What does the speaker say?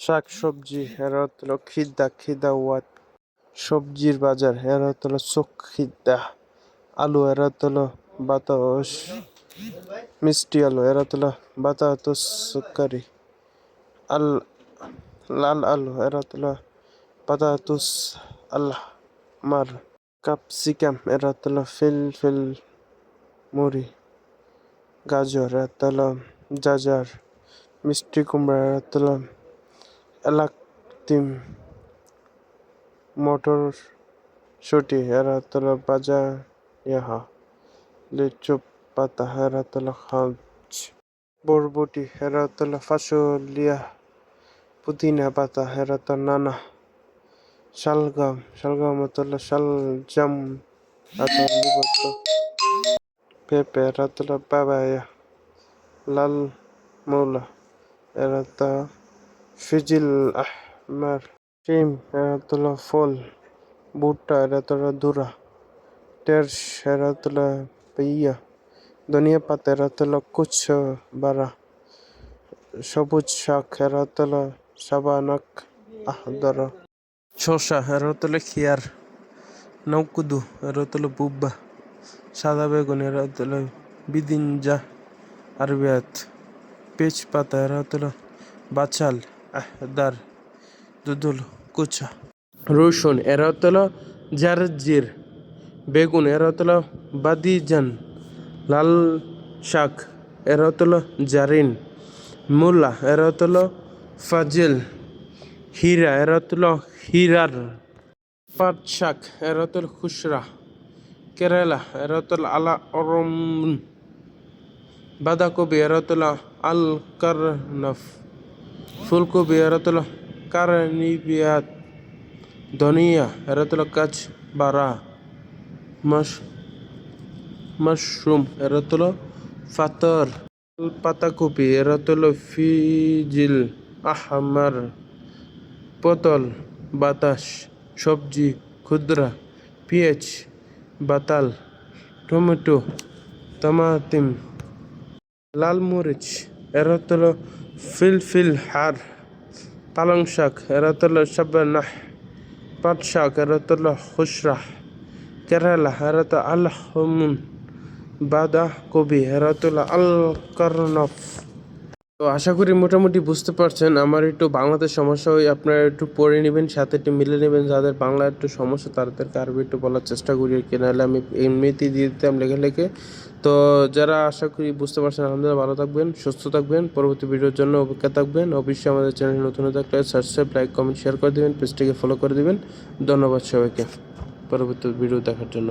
শাক, সবজি, এরা হলো খিদা খিদা ওয়াত। সবজির বাজার, এরা হলো চোখ খিদা। আলু, এরা হলো বাতাস। মিষ্টি আলু, এরা হলো বাতাস সুকারি আল, লাল আলু, এরা হলো বাতাতুস আল্লাহ। মার, ক্যাপসিকাম, এরা হলো ফিল ফিল মুড়ি। গাজর, এরা হলো গাজর মিষ্টি কুমড়া, এরা হলো এলাকতিম মটর শুটি এরা হলো বাজা ইহা, লিচু পাতা এরা হলো খাঁজ বরবটি এরা হলো ফাসলিয়া পুদিনা পাতা এরা তো নানা, শালগাম শালগাম হলো শালজাম পেঁপে এরা হলো বাবায়া লাল মৌলা এরা তো ফিজিল আহমার শিম এরা হলো ফল ভুট্টা এরা হলো দুরা টেরস এরা হলো পেয়া ধনিয়া পাতা এরা হলো কুচ বারা, সবুজ শাক এরা হলো সাবানাক আহদর, শসা এরা হলো খিয়ার, নৌকুদু এরা হলো বুব্বা, সাদা বেগুন এরা হলো বিদিনজা, আরবিয়াত পেঁচ পাতা এরা হলো বাচাল আহদার দুদুল কুচা। রসুন এরা হলো জারজির, বেগুন এরা বাদিজান, লাল শাক এরা হলো জারিন, মূলা এরা ফাজিল, হীরা এরা হলো হীরার, পাট শাক এরা হলো কেরালা এরা আলা অরম, বাঁধাকপি এরা আল কারনফ। ফুলকপি এরা হলো কারনিবিয়াত ধনিয়া এরা হলো কাজ বারা মাস মাশরুম এরা হলো ফাতর পাতাকপি এরা হলো ফিজিল আহমার পটল বাতাস সবজি ক্ষুদ্রা পেঁয়াজ বাতাল টমেটো টমাটিম লাল মরিচ এরা হলো ফিলফিল হার, পালং শাক এরা হলো সাবানাহ পাট শাক এরা হলো খুসরা কেরালা এরা তো আল্লাহমুন বাদা কবি এরা হলো আল কারনফ তো আশা করি মোটামুটি বুঝতে পারছেন, আমার একটু বাংলাতে সমস্যা হয়, আপনারা একটু পড়ে নেবেন, সাথে একটু মিলে নেবেন, যাদের বাংলা একটু সমস্যা, তাদেরকে আরবি একটু বলার চেষ্টা করি আর কি, নাহলে আমি এমনিতেই দিয়ে দিতাম লেখে লেখে তো যারা আশা করি বুঝতে পারছেন, আলহামদুলিল্লাহ ভালো থাকবেন, সুস্থ থাকবেন, পরবর্তী ভিডিওর জন্য অপেক্ষা থাকবেন। অবশ্যই আমাদের চ্যানেল নতুন থাকলে সাবস্ক্রাইব লাইক কমেন্ট শেয়ার করে দেবেন পেজটিকে ফলো করে দেবেন। ধন্যবাদ সবাইকে, পরবর্তী ভিডিও দেখার জন্য।